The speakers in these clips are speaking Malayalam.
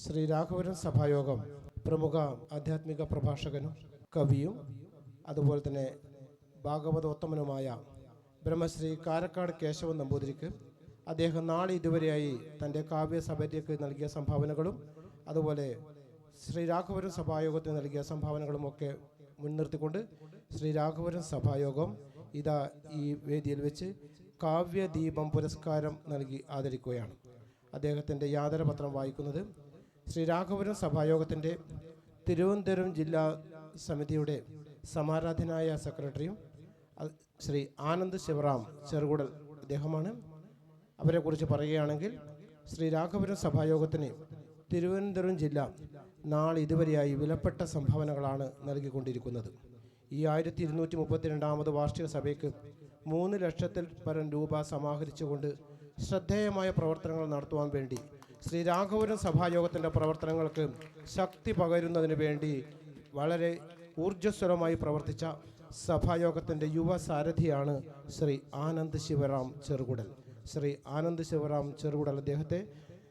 ശ്രീ രാഘവരൻ സഭായോഗം പ്രമുഖ ആധ്യാത്മിക പ്രഭാഷകനും കവിയും അതുപോലെ തന്നെ ഭാഗവതോത്തമനുമായ ബ്രഹ്മശ്രീ കാരക്കാട് കേശവൻ നമ്പൂതിരിക്ക് അദ്ദേഹം നാളെ ഇതുവരെയായി തന്റെ കാവ്യസഭയ്ക്ക് നൽകിയ സംഭാവനകളും അതുപോലെ ശ്രീ രാഘവരൻ സഭായോഗത്തിന് നൽകിയ സംഭാവനകളും ഒക്കെ മുൻനിർത്തിക്കൊണ്ട് ശ്രീ രാഘവരൻ സഭായോഗം ഇതാ ഈ വേദിയിൽ വെച്ച് കാവ്യദീപം പുരസ്കാരം നൽകി ആദരിക്കുകയാണ്. അദ്ദേഹത്തിന്റെ യാതനപത്രം വായിക്കുന്നത് ശ്രീ രാഘവരൻ സഭായോഗത്തിന്റെ തിരുവനന്തപുരം ജില്ലാ സമിതിയുടെ സമാരാധനായ സെക്രട്ടറിയും ശ്രീ ആനന്ദ് ശിവറാം ചെറുകുടൽ അദ്ദേഹമാണ്. അവരെക്കുറിച്ച് പറയുകയാണെങ്കിൽ ശ്രീ രാഘവപുരം സഭായോഗത്തിന് തിരുവനന്തപുരം ജില്ല നാളെ ഇതുവരെയായി വിലപ്പെട്ട സംഭാവനകളാണ് നൽകിക്കൊണ്ടിരിക്കുന്നത്. ഈ ആയിരത്തി ഇരുന്നൂറ്റി മുപ്പത്തിരണ്ടാമത് വാർഷിക സഭയ്ക്ക് മൂന്ന് ലക്ഷത്തിൽ പരം രൂപ സമാഹരിച്ചുകൊണ്ട് ശ്രദ്ധേയമായ പ്രവർത്തനങ്ങൾ നടത്തുവാൻ വേണ്ടി ശ്രീ രാഘവരും സഭായോഗത്തിന്റെ പ്രവർത്തനങ്ങൾക്ക് ശക്തി പകരുന്നതിന് വേണ്ടി വളരെ ഊർജസ്വലമായി പ്രവർത്തിച്ച സഭായോഗത്തിന്റെ യുവ സാരഥിയാണ് ശ്രീ ആനന്ദ് ശിവറാം ചെറുകുടൽ. ശ്രീ ആനന്ദ് ശിവറാം ചെറുകുടൽ അദ്ദേഹത്തെ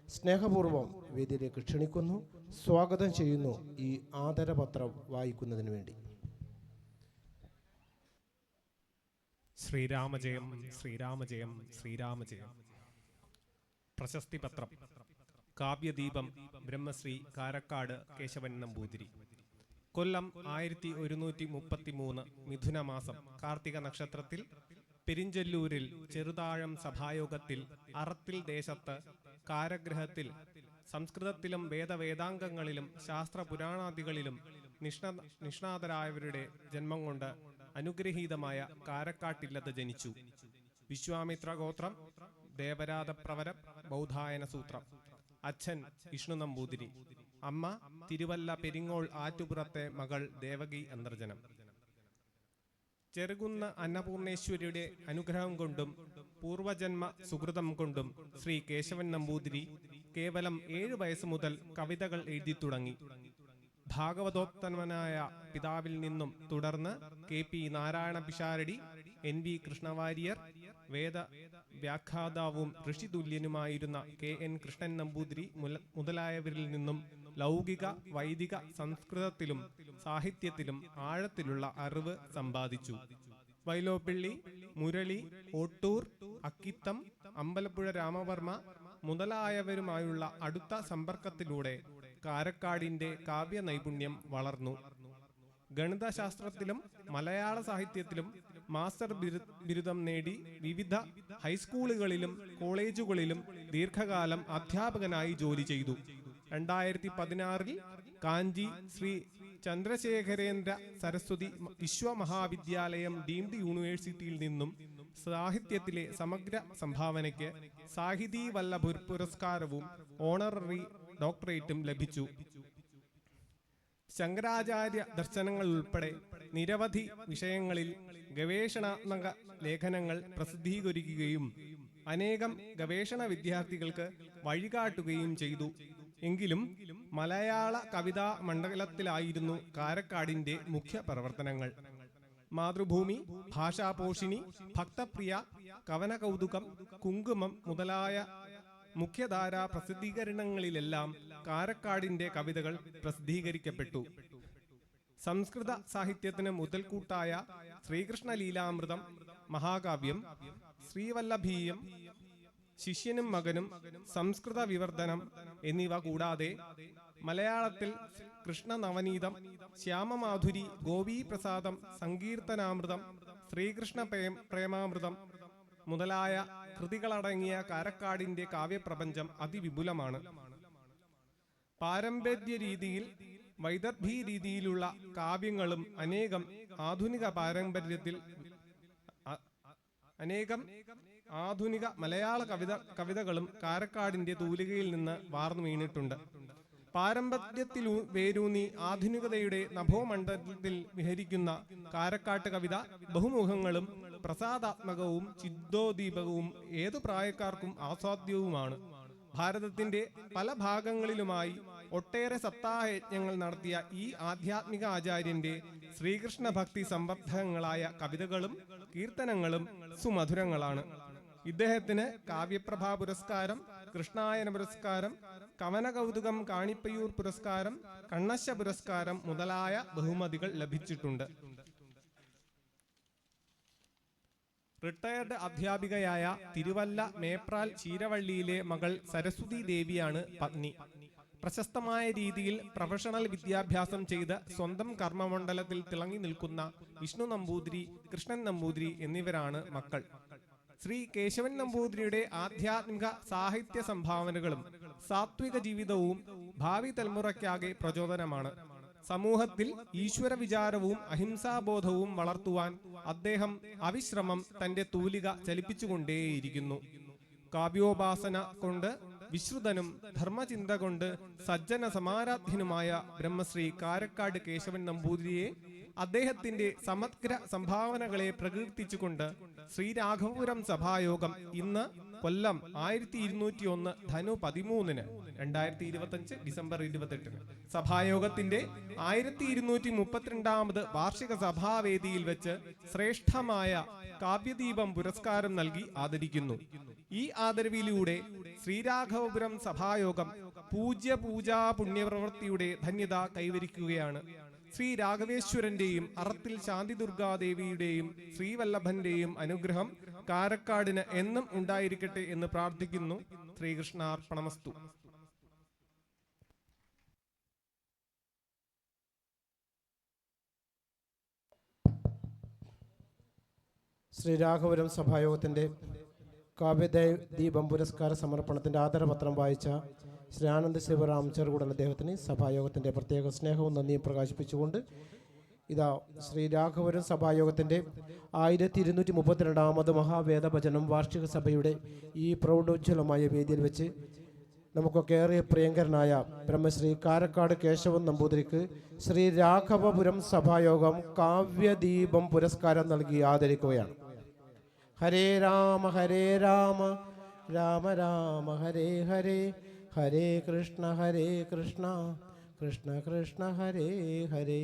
സ്നേഹപൂർവം വേദിയിലേക്ക് ക്ഷണിക്കുന്നു. സ്വാഗതം ചെയ്യുന്നു ഈ ആദരപത്രം വായിക്കുന്നതിന് വേണ്ടി. ശ്രീരാമജയം ശ്രീരാമജയം ശ്രീരാമജയം. പ്രശസ്തി പത്രം കാവ്യദീപം ബ്രഹ്മശ്രീ കാരക്കാട് കേശവൻ നമ്പൂതിരി. കൊല്ലം ആയിരത്തി ഒരുന്നൂറ്റി മുപ്പത്തി മൂന്ന് മിഥുന മാസം കാർത്തിക നക്ഷത്രത്തിൽ പെരിഞ്ചല്ലൂരിൽ ചെറുതാഴം സഭായോഗത്തിൽ അറത്തിൽ ദേശത്ത് കാരഗ്രഹത്തിൽ സംസ്കൃതത്തിലും വേദവേദാംഗങ്ങളിലും ശാസ്ത്ര പുരാണാദികളിലും നിഷ്ണ നിഷ്ണാതരായവരുടെ ജന്മം കൊണ്ട് അനുഗ്രഹീതമായ കാരക്കാട്ടില്ലത് ജനിച്ചു. വിശ്വാമിത്ര ഗോത്രം ദേവരാധപ്രവരം ബൗധായന സൂത്രം അച്ഛൻ വിഷ്ണു നമ്പൂതിരി. അമ്മ തിരുവല്ല പെരിങ്ങോൾ ആറ്റുപുറത്തെ മകൾ ദേവകി അന്തർജനം ചെറുകുന്ന അന്നപൂർണേശ്വരിയുടെ അനുഗ്രഹം കൊണ്ടും പൂർവജന്മ സുഹൃതം കൊണ്ടും ശ്രീ കേശവൻ നമ്പൂതിരി കേവലം ഏഴു വയസ്സ് മുതൽ കവിതകൾ എഴുതി തുടങ്ങി. ഭാഗവതോത്തമനായ പിതാവിൽ നിന്നും തുടർന്ന് K P Narayana Pisharody N V Krishnavariar വേദ വ്യാഖ്യാതാവും ഋഷിതുല്യനുമായിരുന്ന കെ എൻ കൃഷ്ണൻ നമ്പൂതിരി മുതലായവരിൽ നിന്നും ലൗകിക വൈദിക സംസ്കൃതത്തിലും സാഹിത്യത്തിലും ആഴത്തിലുള്ള അറിവ് സമ്പാദിച്ചു. വൈലോപ്പിള്ളി മുരളി ഓട്ടൂർ അക്കിത്തം അമ്പലപ്പുഴ രാമവർമ്മ മുതലായവരുമായുള്ള അടുത്ത സമ്പർക്കത്തിലൂടെ കാരക്കാടിന്റെ കാവ്യ നൈപുണ്യം വളർന്നു. ഗണിതശാസ്ത്രത്തിലും മലയാള സാഹിത്യത്തിലും മാസ്റ്റർ ബിരുദം നേടി വിവിധ ഹൈസ്കൂളുകളിലും കോളേജുകളിലും ദീർഘകാലം അധ്യാപകനായി ജോലി ചെയ്തു. രണ്ടായിരത്തി പതിനാറിൽ കാഞ്ചി ശ്രീ ചന്ദ്രശേഖരേന്ദ്ര സരസ്വതി വിശ്വമഹാവിദ്യാലയം ഡീംഡ് യൂണിവേഴ്സിറ്റിയിൽ നിന്നും സാഹിത്യത്തിലെ സമഗ്ര സംഭാവനയ്ക്ക് സാഹിതി വല്ലഭുർ പുരസ്കാരവും ഓണററി ഡോക്ടറേറ്റും ലഭിച്ചു. ശങ്കരാചാര്യ ദർശനങ്ങൾ ഉൾപ്പെടെ നിരവധി വിഷയങ്ങളിൽ ഗവേഷണാത്മക ലേഖനങ്ങൾ പ്രസിദ്ധീകരിക്കുകയും അനേകം ഗവേഷണ വിദ്യാർത്ഥികൾക്ക് വഴികാട്ടുകയും ചെയ്തു. എങ്കിലും മലയാള കവിതാ മണ്ഡലത്തിലായിരുന്നു കാരക്കാടിന്റെ മുഖ്യ പ്രവർത്തനങ്ങൾ. മാതൃഭൂമി ഭാഷാപോഷിണി ഭക്തപ്രിയ കവന കൗതുകം കുങ്കുമം മുതലായ മുഖ്യധാരാ പ്രസിദ്ധീകരണങ്ങളിലെല്ലാം കാരക്കാടിന്റെ കവിതകൾ പ്രസിദ്ധീകരിക്കപ്പെട്ടു. സംസ്കൃത സാഹിത്യത്തിന് മുതൽക്കൂട്ടായ ശ്രീകൃഷ്ണ ലീലാമൃതം മഹാകാവ്യം ശ്രീവല്ലഭീയം ശിഷ്യനും മകനും സംസ്കൃത വിവർത്തനം എന്നിവ കൂടാതെ മലയാളത്തിൽ കൃഷ്ണ നവനീതം ശ്യാമമാധുരി ഗോപീപ്രസാദം സങ്കീർത്തനാമൃതം ശ്രീകൃഷ്ണ പ്രേ- പ്രേമാമൃതം മുതലായ കൃതികളടങ്ങിയ കാരക്കാടിന്റെ കാവ്യപ്രപഞ്ചം അതിവിപുലമാണ്. പാരമ്പര്യ രീതിയിൽ വൈദർഭി രീതിയിലുള്ള കാവ്യങ്ങളും അനേകം ആധുനിക പാരമ്പര്യത്തിൽ അനേകം ആധുനിക മലയാള കവിത കവിതകളും കാരക്കാടിന്റെ തൂലികയിൽ നിന്ന് വാർന്നു വീണിട്ടുണ്ട്. പാരമ്പര്യത്തിൽ വേരൂന്നി ആധുനികതയുടെ നഭോമണ്ഡലത്തിൽ വിഹരിക്കുന്ന കാരക്കാട്ട് കവിത ബഹുമുഖങ്ങളും പ്രസാദാത്മകവും ചിദ്ദോദീപകവും ഏതു പ്രായക്കാർക്കും ആസ്വാദ്യവുമാണ്. ഭാരതത്തിന്റെ പല ഭാഗങ്ങളിലുമായി ഒട്ടേറെ സപ്താഹയജ്ഞങ്ങൾ നടത്തിയ ഈ ആധ്യാത്മിക ആചാര്യന്റെ ശ്രീകൃഷ്ണ ഭക്തി സംബദ്ധങ്ങളായ കവിതകളും കീർത്തനങ്ങളും സുമധുരങ്ങളാണ്. ഇദ്ദേഹത്തിന് കാവ്യപ്രഭാ പുരസ്കാരം കൃഷ്ണായന പുരസ്കാരം കവന കൗതുകം കാണിപ്പയൂർ പുരസ്കാരം കണ്ണശ പുരസ്കാരം മുതലായ ബഹുമതികൾ ലഭിച്ചിട്ടുണ്ട്. റിട്ടയർഡ് അധ്യാപികയായ തിരുവല്ല മേപ്രാൽ ചീരവള്ളിയിലെ മകൾ സരസ്വതി ദേവിയാണ് പത്നി. പ്രശസ്തമായ രീതിയിൽ പ്രൊഫഷണൽ വിദ്യാഭ്യാസം ചെയ്ത് സ്വന്തം കർമ്മമണ്ഡലത്തിൽ തിളങ്ങി നിൽക്കുന്ന വിഷ്ണു നമ്പൂതിരി കൃഷ്ണൻ നമ്പൂതിരി എന്നിവരാണ് മക്കൾ. ശ്രീ കേശവൻ നമ്പൂതിരിയുടെ ആധ്യാത്മിക സാഹിത്യ സംഭാവനകളും സാത്വിക ജീവിതവും ഭാവി തലമുറയ്ക്കാകെ പ്രചോദനമാണ്. സമൂഹത്തിൽ ഈശ്വര വിചാരവും അഹിംസാബോധവും വളർത്തുവാൻ അദ്ദേഹം അവിശ്രമം തന്റെ തൂലിക ചലിപ്പിച്ചുകൊണ്ടേയിരിക്കുന്നു. കാവ്യോപാസന കൊണ്ട് വിശ്രുതനും ധർമ്മചിന്ത കൊണ്ട് സജ്ജന സമാരാധ്യനുമായ ബ്രഹ്മശ്രീ കാരക്കാട് കേശവൻ നമ്പൂതിരിയെ അദ്ദേഹത്തിന്റെ സമഗ്ര സംഭാവനകളെ പ്രകീർത്തിച്ചുകൊണ്ട് ശ്രീരാഘവപുരം സഭായോഗം ഇന്ന് കൊല്ലം ആയിരത്തി ഇരുന്നൂറ്റി ഒന്ന് ധനു പതിമൂന്നിന് രണ്ടായിരത്തി ഇരുപത്തഞ്ച് ഡിസംബർ ഇരുപത്തെട്ടിന്. സഭായോഗത്തിന്റെ ആയിരത്തി ഇരുന്നൂറ്റി മുപ്പത്തിരണ്ടാമത് വാർഷിക സഭാവേദിയിൽ വെച്ച് ശ്രേഷ്ഠമായ കാവ്യദീപം പുരസ്കാരം നൽകി ആദരിക്കുന്നു. ഈ ആദരവിലൂടെ ശ്രീരാഘവപുരം സഭായോഗം പൂജ്യ പൂജാ പുണ്യപ്രവൃത്തിയുടെ ധന്യത കൈവരിക്കുകയാണ്. ശ്രീ രാഘവേശ്വരന്റെയും അറത്തിൽ ശാന്തി ദുർഗാദേവിയുടെയും ശ്രീവല്ലഭന്റെയും അനുഗ്രഹം കാരക്കാടിന് എന്നും ഉണ്ടായിരിക്കട്ടെ എന്ന് പ്രാർത്ഥിക്കുന്നു. ശ്രീകൃഷ്ണാർപ്പണമസ്തു. ശ്രീരാഘവരം സഭായോഗത്തിന്റെ കാവ്യദേവ് ദീപം പുരസ്കാര സമർപ്പണത്തിന്റെ ആദരപത്രം വായിച്ച ശ്രീ ആനന്ദ് ശിവറാം ചെറുകുടൻ അദ്ദേഹത്തിന് സഭായോഗത്തിന്റെ പ്രത്യേക സ്നേഹവും നന്ദിയും പ്രകാശിപ്പിച്ചുകൊണ്ട് ഇതാ ശ്രീരാഘപുരം സഭായോഗത്തിന്റെ ആയിരത്തി ഇരുന്നൂറ്റി മുപ്പത്തിരണ്ടാമത് മഹാവേദഭജനം വാർഷിക സഭയുടെ ഈ പ്രൗഢോജ്വലമായ വേദിയിൽ വെച്ച് നമുക്കൊക്കെ ഏറെ പ്രിയങ്കരനായ ബ്രഹ്മശ്രീ കാരക്കാട് കേശവൻ നമ്പൂതിരിക്ക് ശ്രീ രാഘവപുരം സഭായോഗം കാവ്യദീപം പുരസ്കാരം നൽകി ആദരിക്കുകയാണ്. ഹരേ രാമ ഹരേ രാമ രാമ രാമ ഹരേ ഹരേ ഹരേ കൃഷ്ണ ഹരേ കൃഷ്ണ കൃഷ്ണ കൃഷ്ണ ഹരേ ഹരേ.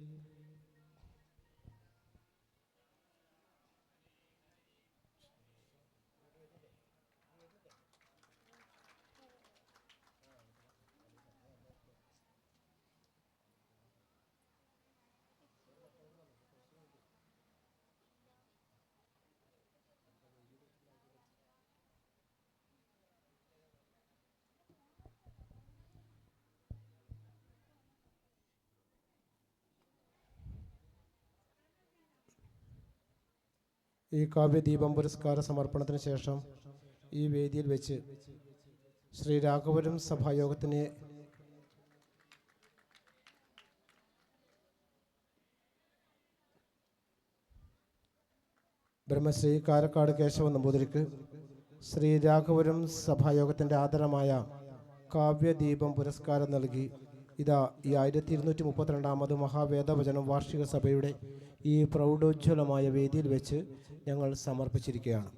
ഈ കാവ്യദീപം പുരസ്കാര സമർപ്പണത്തിന് ശേഷം ഈ വേദിയിൽ വെച്ച് ശ്രീ രാഘവപുരം സഭായോഗത്തിന് ബ്രഹ്മശ്രീ കാരക്കാട് കേശവ നമ്പൂതിരിക്ക് ശ്രീ രാഘവപുരം സഭായോഗത്തിന്റെ ആദരമായ കാവ്യദീപം പുരസ്കാരം നൽകി ഇതാ ഈ ആയിരത്തി ഇരുന്നൂറ്റി മുപ്പത്തിരണ്ടാമത് മഹാവേദവചനം വാർഷിക സഭയുടെ ഈ പ്രൗഢോജ്വലമായ വേദിയിൽ വെച്ച് ഞങ്ങൾ സമർപ്പിച്ചിരിക്കുകയാണ്.